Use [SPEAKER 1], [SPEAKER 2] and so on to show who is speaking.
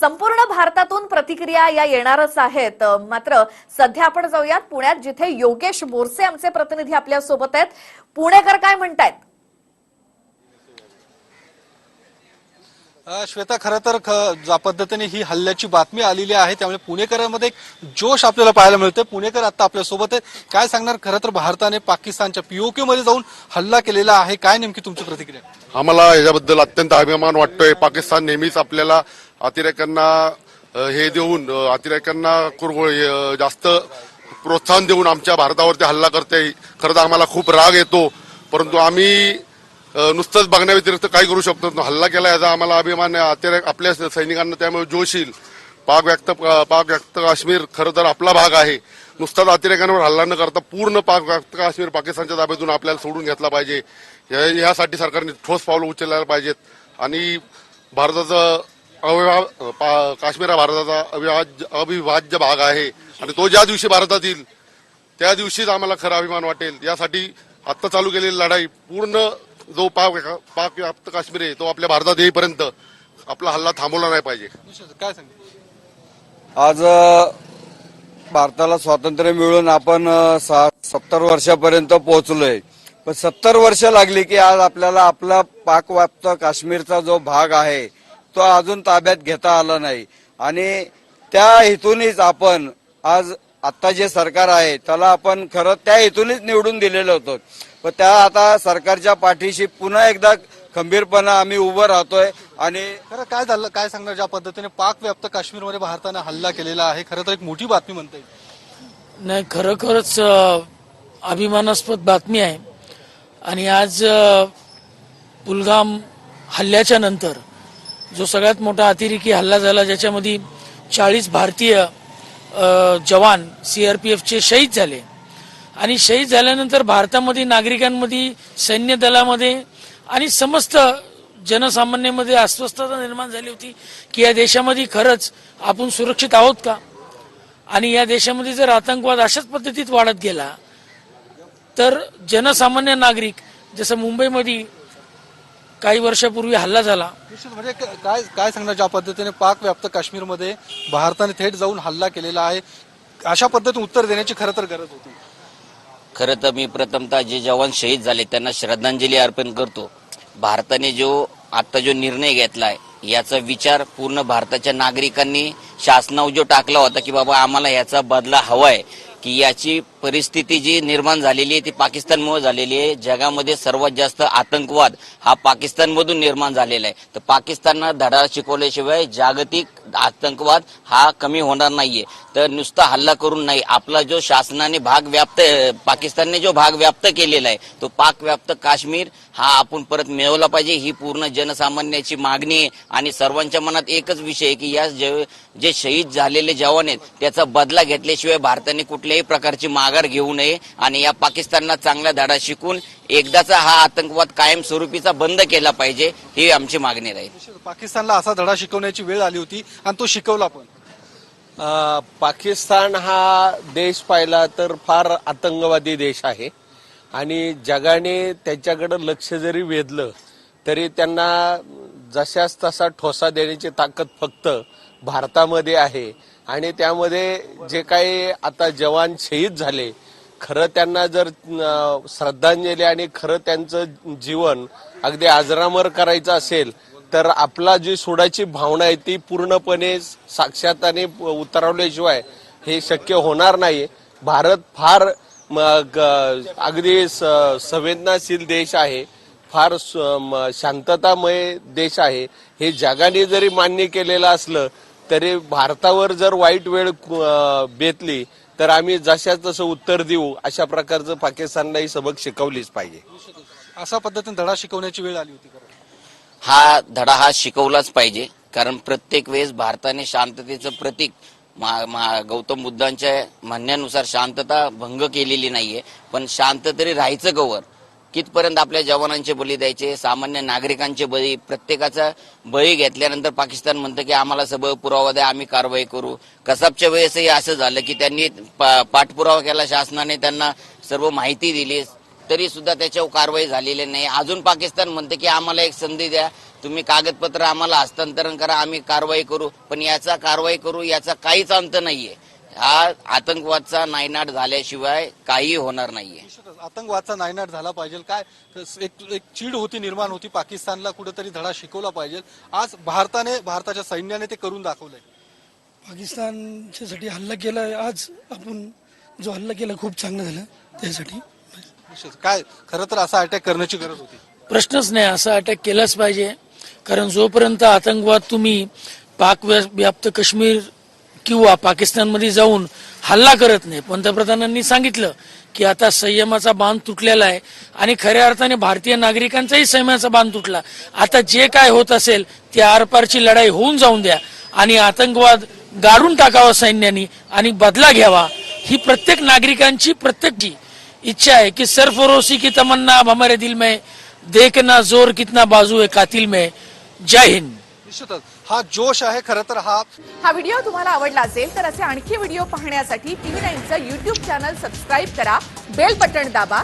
[SPEAKER 1] संपूर्ण भारतातून प्रतिक्रिया या येणारच आहेत. मात्र सध्या आपण जाऊयात पुण्यात जिथे योगेश बोरसे आमचे प्रतिनिधी आपल्यासोबत आहेत. पुणेकर काय म्हणतायत?
[SPEAKER 2] अ, श्वेता खरं तर ज्या पद्धतीने ही हल्ल्याची बातमी आलेली आहे त्यामुळे पुणेकरांमध्ये एक जोश आपल्याला पाहायला मिळतोय. पुणेकर आता आपल्यासोबत आहेत. काय सांगणार? खरं तर भारताने पाकिस्तानच्या पीओके मध्ये जाऊन हल्ला केलेला आहे. काय नेमकी तुमची प्रतिक्रिया?
[SPEAKER 3] आम्हाला याच्याबद्दल अत्यंत अभिमान वाटतोय. पाकिस्तान नेहमीच आपल्याला अतिरेक्यांना हे देऊन अतिरेक्यांना जास्त प्रोत्साहन देऊन आमच्या भारतावरती हल्ला करते खरं तर आम्हाला खूप राग येतो. परंतु आम्ही नुसतंच बघण्याव्यतिरिक्त काय करू शकतो हल्ला केला याचा आम्हाला अभिमान आहे. अतिरेक आपल्या सैनिकांना त्यामुळे जोश येईल. पाक व्यक्त पाक व्यक्त काश्मीर खरं तर आपला भाग आहे. नुसताच अतिरेकांवर हल्ला न करता पूर्ण पाक व्यक्त काश्मीर पाकिस्तानच्या ताब्यातून आपल्याला सोडून घेतला पाहिजे. या- यासाठी सरकारने ठोस पावलं उचलायला पाहिजेत. आणि भारताचं अविभा पा- काश्मीर हा भारताचा अविभाज्य अविभाज्य भाग आहे. आणि तो ज्या दिवशी भारतात येईल त्या दिवशीच आम्हाला खरा अभिमान वाटेल. यासाठी आत्ता चालू केलेली लढाई पूर्ण जो पाक पाक व्याप्त काश्मीर आहे तो आपल्या भारतात येईपर्यंत आपला हल्ला थांबवला नाही पाहिजे.
[SPEAKER 2] काय सांग
[SPEAKER 4] आज अ, भारताला स्वातंत्र्य मिळून आपण अ, सा- सत्तर वर्षापर्यंत पोहोचलोय. पण सत्तर वर्ष लागली की आज आपल्याला आपला पाकव्याप्त काश्मीरचा जो भाग आहे तो अजून ताब्यात घेता आला नाही. आणि त्या हेतूनच आपण आज आता जे सरकार आहे त्याला आपण खरं त्या हेतूनच निवडून दिलेलं होतं. पण त्या आता सरकारच्या पाठीशी पुन्हा एकदा खंबीरपणा आम्ही उभं राहतोय आणि
[SPEAKER 2] खरं काय झालं काय सांगणार ज्या पद्धतीने पाक व्याप्त काश्मीरमध्ये भारताने हल्ला केलेला आहे खरं तर एक मोठी बातमी म्हणता येईल.
[SPEAKER 5] नाही खरोखरच अभिमानास्पद बातमी आहे. आणि आज पुलगाम हल्ल्याच्या नंतर जो सगळ्यात मोठा अतिरेकी हल्ला झाला ज्याच्यामध्ये चाळीस भारतीय अ, जवान सीआरपीएफचे शहीद झाले. आणि शहीद झाल्यानंतर भारतामध्ये नागरिकांमध्ये सैन्य दलामध्ये आणि समस्त जनसामान्यामध्ये अस्वस्थता निर्माण झाली होती की या देशामध्ये खरंच आपण सुरक्षित आहोत का? आणि या देशामध्ये जर आतंकवाद अशाच पद्धतीत वाढत गेला तर जनसामान्य नागरिक जसं मुंबईमध्ये काही वर्षापूर्वी हल्ला झाला.
[SPEAKER 2] निश्चित म्हणजे क- काय काय सांगणार ज्या पद्धतीने पाक व्याप्त काश्मीरमध्ये भारताने थेट जाऊन हल्ला केलेला आहे? अशा पद्धतीने उत्तर देण्याची खरं तर गरज होती.
[SPEAKER 6] खरं तर मी प्रथमतः जे जवान शहीद झाले त्यांना श्रद्धांजली अर्पण करतो. भारताने जो आता जो निर्णय घेतलाय याचा विचार पूर्ण भारताच्या नागरिकांनी शासनावर जो टाकला होता की बाबा आम्हाला याचा बदला हवाय की याची परिस्थिती जी निर्माण झालेली आहे ती पाकिस्तानमुळे झालेली आहे. जगामध्ये सर्वात जास्त आतंकवाद हा पाकिस्तानमधून निर्माण झालेला आहे. तर पाकिस्ताननं धडा शिकवल्याशिवाय जागतिक आतंकवाद हा कमी होणार नाहीये. तर नुसता हल्ला करून नाही आपला जो शासनाने भाग व्याप्त पाकिस्तानने जो भाग व्याप्त केलेला आहे तो पाक व्याप्त काश्मीर हा आपण परत मिळवला पाहिजे ही पूर्ण जनसामान्याची मागणी आहे. आणि सर्वांच्या मनात एकच विषय आहे की या जे जे शहीद झालेले जवान आहेत त्याचा बदला घेतल्याशिवाय भारताने कुठल्याही प्रकारची माघार घेऊ नये आणि या पाकिस्तानला चांगला धडा शिकून एकदाचा हा आतंकवाद कायमस्वरूपीचा बंद केला पाहिजे ही आमची मागणी राहील.
[SPEAKER 2] पाकिस्तानला असा धडा शिकवण्याची वेळ आली होती आणि तो शिकवला पण.
[SPEAKER 7] पाकिस्तान हा देश पाहिला तर फार आतंकवादी देश आहे. आणि जगाने त्याच्याकडे लक्ष जरी वेधलं तरी त्यांना जशाच तसा ठोसा देण्याची ताकद फक्त भारतामध्ये आहे. आणि त्यामध्ये जे काही आता जवान शहीद झाले खरं त्यांना जर श्रद्धांजली आणि खरं त्यांचं जीवन अगदी आजरामर करायचं असेल तर आपला जी सोडाची भावना आहे ती पूर्णपणे साक्षाताने उतरवल्याशिवाय हे शक्य होणार नाही भारत फार ग- अगदी स- संवेदनाशील देश आहे फार स- म, शांततामय देश आहे. हे जगाने जरी मान्य केलेलं असलं तरी भारतावर जर वाईट वेळ बेतली तर आम्ही जशा तसं उत्तर देऊ अशा प्रकारचं पाकिस्तानला ही सबक शिकवलीच पाहिजे.
[SPEAKER 2] अशा पद्धतीने धडा शिकवण्याची वेळ आली होती
[SPEAKER 6] हा धडा हा शिकवलाच पाहिजे कारण प्रत्येक वेळेस भारताने शांततेचं प्रतीक मा- मा- गौतम बुद्धांच्या म्हणण्यानुसार शांतता भंग केलेली नाहीये पण शांत तरी राहायचं गवर कितपर्यंत आपल्या जवानांचे बळी द्यायचे सामान्य नागरिकांचे बळी प्रत्येकाचा बळी घेतल्यानंतर पाकिस्तान म्हणतं की आम्हाला सबळ पुरावा द्या आम्ही कारवाई करू. कसाबच्या वेळेसही असं झालं की त्यांनी पा- पाठपुरावा केला शासनाने त्यांना सर्व माहिती दिली. तरी सुद्धा त्याच्यावर कारवाई झालेली नाही. अजून पाकिस्तान म्हणते की आम्हाला एक संधी द्या. तुम्ही कागदपत्र आम्हाला हस्तांतरण करा आम्ही कारवाई करू. पण याचा कारवाई करू याचा काहीच अंत नाहीये. हा आतंकवादचा नायनाट झाल्याशिवाय काही होणार नाहीये.
[SPEAKER 2] निश्चितच आतंकवादचा नायनाट झाला पाहिजे. काय एक एक चीड होती निर्माण होती. पाकिस्तानला कुठेतरी धडा शिकवला पाहिजे. आज भारताने भारताच्या सैन्याने ते करून दाखवलंय.
[SPEAKER 8] पाकिस्तानच्यासाठी हल्ला केला आज आपण जो हल्ला केला खूप चांगलं झालं त्यासाठी.
[SPEAKER 2] निश्चित काय खरं तर असा अटॅक करण्याची गरज होती.
[SPEAKER 5] प्रश्नच नाही असा अटॅक केलाच पाहिजे. कारण जोपर्यंत आतंकवाद तुम्ही पाक व्या- व्याप्त काश्मीर किंवा पाकिस्तानमध्ये जाऊन हल्ला करत नाही. पंतप्रधानांनी सांगितलं की आता संयमाचा बांध तुटलेला आहे आणि खऱ्या अर्थाने भारतीय नागरिकांचाही संयमाचा बांध तुटला. आता जे काय होत असेल ते आरपारची लढाई होऊन जाऊन द्या आणि आतंकवाद गाडून टाकावा सैन्यानी आणि बदला घ्यावा. ही प्रत्येक नागरिकांची प्रत्येकची इच्छा आहे की सरफरोशी की तमन्ना अब हमारे दिल में देखना जोर कितना बाजू है कातिल में. जय हिंद.
[SPEAKER 2] निश्चितच. हा जोश आहे खरं तर हा.
[SPEAKER 1] हा व्हिडिओ तुम्हाला आवडला असेल तर असे आणखी व्हिडिओ पाहण्यासाठी टीव्ही नाईनचं युट्यूब चॅनल सबस्क्राईब करा. बेल बटण दाबा.